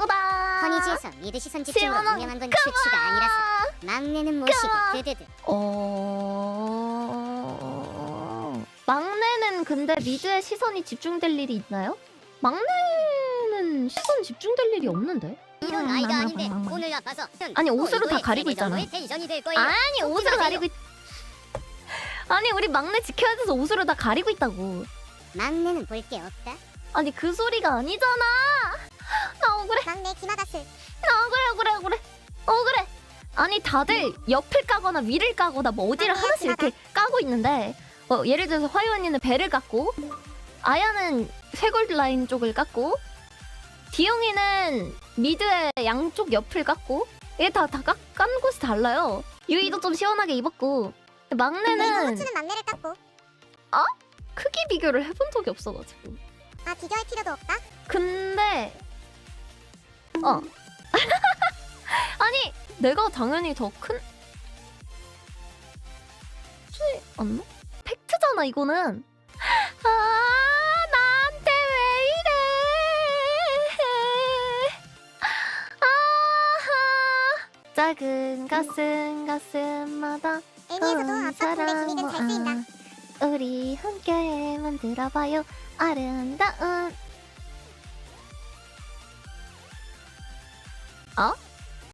최고다. 허니지에서 미드 시선 집중으로 유명한 건 슈츠가 아니라서 막내는 모시고. 드드드 어... 막내는 근데 미드에 시선이 집중될 일이 있나요? 막내는 시선 집중될 일이 없는데. 이런 아이가 아닌데 오늘 아파서 아니, 뭐 옷으로 다 가리고 있잖아. 정도의 텐션이 될 거예요 아니 옷으로. 가리고 있... 아니 우리 막내 지켜야 돼서 옷으로 다 가리고 있다고. 막내는 볼 게 없다 아니 그 소리가 아니잖아. 나 억울해. 막내 기마다스 나 억울해 억울해 억울해. 억울해. 아니 다들 옆을 까거나 위를 까거나 뭐 어디를 아니야, 하나씩 이렇게 까고 있는데 어, 예를 들어서 화이 언니는 배를 깠고 아야는 쇄골 라인 쪽을 깠고 디용이는 미드의 양쪽 옆을 깠고 이게 다다 깐 곳이 달라요. 유이도 좀 시원하게 입었고 막내는 막내를 깎고 크기 비교를 해본 적이 없어가지고 아 비교할 필요도 없다 근데 어. 아니 내가 당연히 더 큰 지 않나? 팩트잖아 이거는. 아 나한테 왜 이래? 아하. 작은 가슴 가슴마다 애니에서도 어, 아빠 콘데 분위기는 잘 쓰인다. 아, 우리 함께 만들어봐요. 아름다운 어?